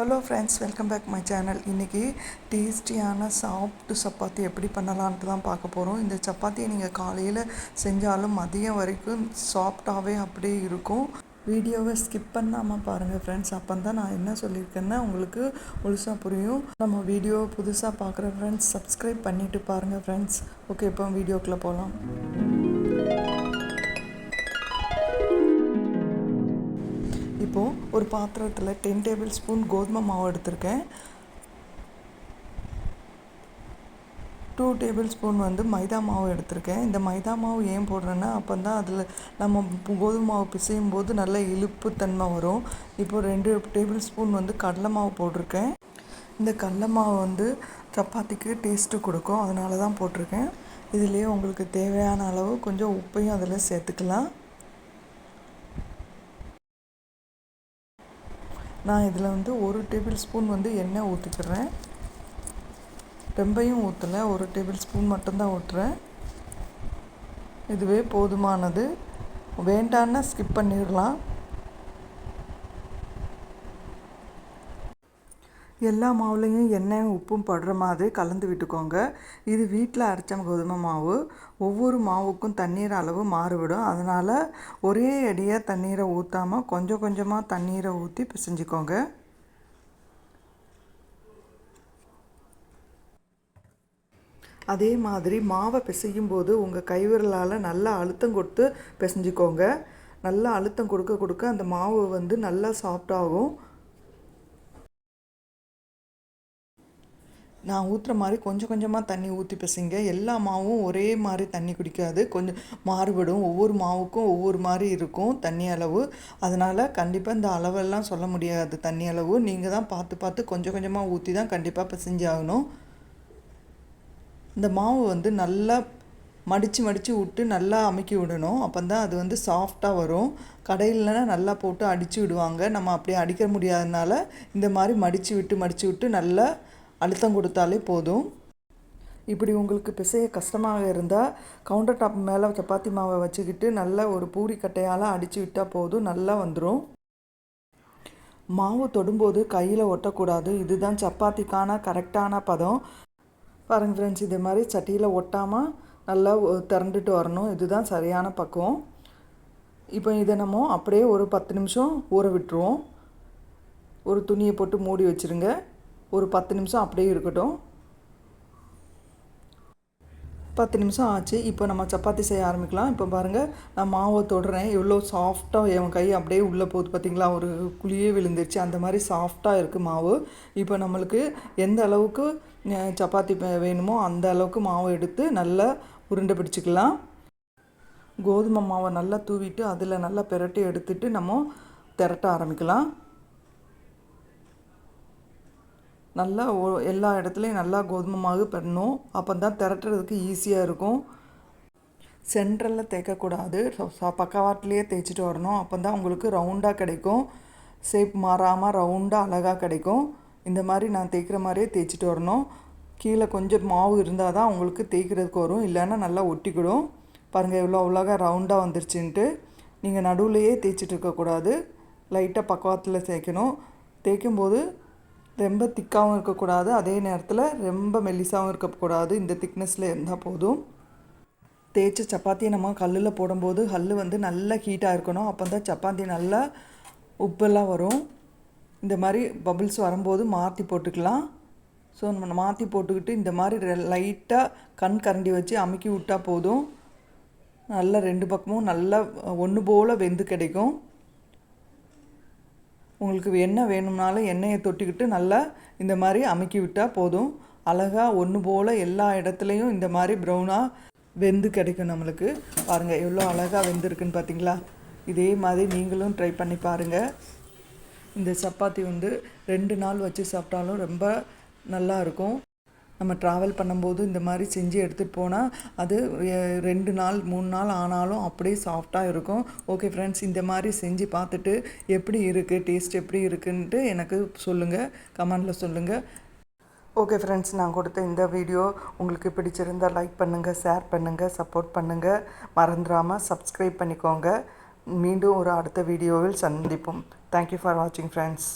Hello friends welcome back my channel இன்றைக்கி டேஸ்டியான soft chapati எப்படி பண்ணலான்ட்டு தான் பார்க்க போகிறோம் இந்த சப்பாத்தியை நீங்கள் காலையில் செஞ்சாலும் மதியம் வரைக்கும் சாஃப்டாகவே அப்படியே இருக்கும். வீடியோவை ஸ்கிப் பண்ணாமல் பாருங்கள் ஃப்ரெண்ட்ஸ் அப்போ தான் நான் என்ன சொல்லியிருக்கேன்னா உங்களுக்கு முழுசாக புரியும். நம்ம வீடியோ புதுசாக பார்க்குற ஃப்ரெண்ட்ஸ் சப்ஸ்கிரைப் பண்ணிவிட்டு பாருங்கள் ஃப்ரெண்ட்ஸ் ஓகே இப்போ வீடியோக்குள்ளே போகலாம் இப்போது ஒரு பாத்திரத்தில் டென் டேபிள் ஸ்பூன் கோதுமை மாவு எடுத்திருக்கேன். டூ டேபிள் ஸ்பூன் வந்து மைதா மாவு எடுத்திருக்கேன். இந்த மைதா மாவு ஏன் போடுறேன்னா அப்போ தான் அதில் நம்ம கோதுமை மாவு பிசையும் போது நல்ல இழுப்புத்தன்மை வரும். இப்போ ரெண்டு டேபிள் ஸ்பூன் வந்து கடலை மாவு போட்டிருக்கேன். இந்த கடலை மாவு வந்து சப்பாத்திக்கு டேஸ்ட்டு கொடுக்கும். அதனால தான் போட்டிருக்கேன். இதுலேயே உங்களுக்கு தேவையான அளவு கொஞ்சம் உப்பையும் அதில் சேர்த்துக்கலாம். நான் இதில் வந்து ஒரு டேபிள் ஸ்பூன் வந்து எண்ணெய் ஊற்றிக்கிறேன். ரொம்பையும் ஊற்றலை ஒரு டேபிள் ஸ்பூன் மட்டும்தான் ஊற்றுறேன். இதுவே போதுமானது. வேண்டான்னா ஸ்கிப் பண்ணிடலாம். எல்லா மாவுலேயும் எண்ணெயும் உப்பும் படுற மாதிரி கலந்து விட்டுக்கோங்க. இது வீட்டில் அரைச்ச கோதுமை மாவு. ஒவ்வொரு மாவுக்கும் தண்ணீர் அளவு மாறுபடும் அதனால் ஒரே அடியாக தண்ணீரை ஊற்றாமல் கொஞ்சம் கொஞ்சமாக தண்ணீரை ஊற்றி பிசைஞ்சிக்கோங்க. அதே மாதிரி மாவை பிசையும் போது உங்கள் கைவிரலால் நல்லா அழுத்தம் கொடுத்து பிசைஞ்சிக்கோங்க. நல்லா அழுத்தம் கொடுக்க கொடுக்க அந்த மாவு வந்து நல்லா சாஃப்டாகும் நான் ஊற்றுற மாதிரி கொஞ்சம் கொஞ்சமாக தண்ணி ஊற்றி பிசைங்க. எல்லா மாவும் ஒரே மாதிரி தண்ணி குடிக்காது. கொஞ்சம் மாறுபடும். ஒவ்வொரு மாவுக்கும் ஒவ்வொரு மாதிரி இருக்கும் தண்ணி அளவு. அதனால் கண்டிப்பாக இந்த அளவெல்லாம் சொல்ல முடியாது. தண்ணி அளவு நீங்கள் தான் பார்த்து பார்த்து கொஞ்சம் கொஞ்சமாக ஊற்றி தான் கண்டிப்பாக பிசைஞ்சு ஆகணும். இந்த மாவு வந்து நல்லா மடித்து மடித்து விட்டு நல்லா அமுக்கி விடணும். அப்போ தான் அது வந்து சாஃப்டாக வரும். கடையில்னா நல்லா போட்டு அடித்து விடுவாங்க. நம்ம அப்படியே அடிக்க முடியாதனால இந்த மாதிரி மடித்து விட்டு மடித்து விட்டு நல்லா அழுத்தம் கொடுத்தாலே போதும். இப்படி உங்களுக்கு பிசைய கஷ்டமாக இருந்தால் கவுண்டர் டாப் மேலே சப்பாத்தி மாவை வச்சுக்கிட்டு நல்லா ஒரு பூரி கட்டையால் அடித்து விட்டால் போதும் நல்லா வந்துடும் மாவு தொடும்போது கையில் ஒட்டக்கூடாது. இதுதான் சப்பாத்திக்கான கரெக்டான பதம். பாருங்கள் ஃப்ரெண்ட்ஸ் இதே மாதிரி சட்டியில் ஒட்டாமல் நல்லா திரண்டுட்டு வரணும். இதுதான் சரியான பக்குவம். இப்போ இதை நம்ம அப்படியே ஒரு பத்து நிமிஷம் ஊற விட்டுருவோம். ஒரு துணியை போட்டு மூடி வச்சுருங்க. ஒரு பத்து நிமிஷம் அப்படியே இருக்கட்டும். பத்து நிமிஷம் ஆச்சு. இப்போ நம்ம சப்பாத்தி செய்ய ஆரம்பிக்கலாம். இப்போ பாருங்கள் நான் மாவை தொடுறேன். எவ்வளோ சாஃப்டாக என் கை அப்படியே உள்ளே போகுது பார்த்திங்களா? ஒரு குழியே விழுந்துருச்சு. அந்த மாதிரி சாஃப்டாக இருக்குது மாவு. இப்போ நம்மளுக்கு எந்த அளவுக்கு சப்பாத்தி வேணுமோ அந்த அளவுக்கு மாவை எடுத்து நல்லா உருண்டை பிடிச்சிக்கலாம். கோதுமை மாவை நல்லா தூவிட்டு அதில் நல்லா பெரட்டி எடுத்துட்டு நம்ம திரட்ட ஆரம்பிக்கலாம். நல்லா எல்லா இடத்துலையும் நல்லா கோதுமை மாவு பண்ணணும் அப்போ தான் திரட்டுறதுக்கு ஈஸியாக இருக்கும். சென்ட்ரலில் தேய்க்கக்கூடாது. பக்கவாட்டிலேயே தேய்ச்சிட்டு வரணும். அப்போ தான் உங்களுக்கு ரவுண்டாக கிடைக்கும். ஷேப் மாறாமல் ரவுண்டாக அழகாக கிடைக்கும். இந்த மாதிரி நான் தேய்க்கிற மாதிரியே தேய்ச்சிட்டு வரணும். கீழே கொஞ்சம் மாவு இருந்தால் தான் உங்களுக்கு தேய்க்கிறதுக்கு வரும். இல்லைன்னா நல்லா ஒட்டிக்கிடும். பாருங்கள் எவ்வளோ அவ்வளோகா ரவுண்டாக வந்துருச்சுன்ட்டு. நீங்கள் நடுவுலையே தேய்ச்சிட்டு இருக்கக்கூடாது. லைட்டாக பக்கவாத்தில் தேய்க்கணும். தேய்க்கும்போது ரொம்ப திக்காகவும் இருக்கக்கூடாது. அதே நேரத்தில் ரொம்ப மெல்லிசாகவும் இருக்கக்கூடாது. இந்த திக்னஸில் இருந்தால் போதும். தேய்ச்ச சப்பாத்தியை நம்ம கல்லில் போடும்போது கல் வந்து நல்லா ஹீட்டாக இருக்கணும். அப்போ தான் சப்பாத்தி நல்லா உப்பெல்லாம் வரும். இந்த மாதிரி பபிள்ஸ் வரும்போது மாற்றி போட்டுக்கலாம். ஸோ நம்ம மாற்றி போட்டுக்கிட்டு இந்த மாதிரி லைட்டாக கண் கரண்டி வச்சு அமுக்கி விட்டால் போதும். நல்லா ரெண்டு பக்கமும் நல்லா ஒன்று போல் வெந்து கிடைக்கும். உங்களுக்கு எண்ணெய் வேணும்னாலும் எண்ணெயை தொட்டிக்கிட்டு நல்லா இந்த மாதிரி அமுக்கி விட்டால் போதும். அழகாக ஒன்று போல் எல்லா இடத்துலையும் இந்த மாதிரி ப்ரௌனாக வெந்து கிடைக்கும் நம்மளுக்கு. பாருங்கள் எவ்வளோ அழகாக வெந்திருக்குன்னு பார்த்தீங்களா இதே மாதிரி நீங்களும் ட்ரை பண்ணி பாருங்கள் இந்த சப்பாத்தி வந்து ரெண்டு நாள் வச்சு சாப்பிட்டாலும் ரொம்ப நல்லா இருக்கும். நம்ம ட்ராவல் பண்ணும்போது இந்த மாதிரி செஞ்சு எடுத்துகிட்டு போனால் அது ரெண்டு நாள் மூணு நாள் ஆனாலும் அப்படியே சாஃப்டாக இருக்கும். ஓகே ஃப்ரெண்ட்ஸ் இந்த மாதிரி செஞ்சு பார்த்துட்டு எப்படி இருக்குது டேஸ்ட் எப்படி இருக்குன்ட்டு எனக்கு சொல்லுங்கள் கமெண்டில் சொல்லுங்கள் ஓகே ஃப்ரெண்ட்ஸ் நான் கொடுத்த இந்த வீடியோ உங்களுக்கு பிடிச்சிருந்தால் லைக் பண்ணுங்கள் ஷேர் பண்ணுங்கள் சப்போர்ட் பண்ணுங்கள் மறந்துடாமல் சப்ஸ்கிரைப் பண்ணிக்கோங்க. மீண்டும் ஒரு அடுத்த வீடியோவில் சந்திப்போம். தேங்க்யூ ஃபார் வாட்சிங் ஃப்ரெண்ட்ஸ்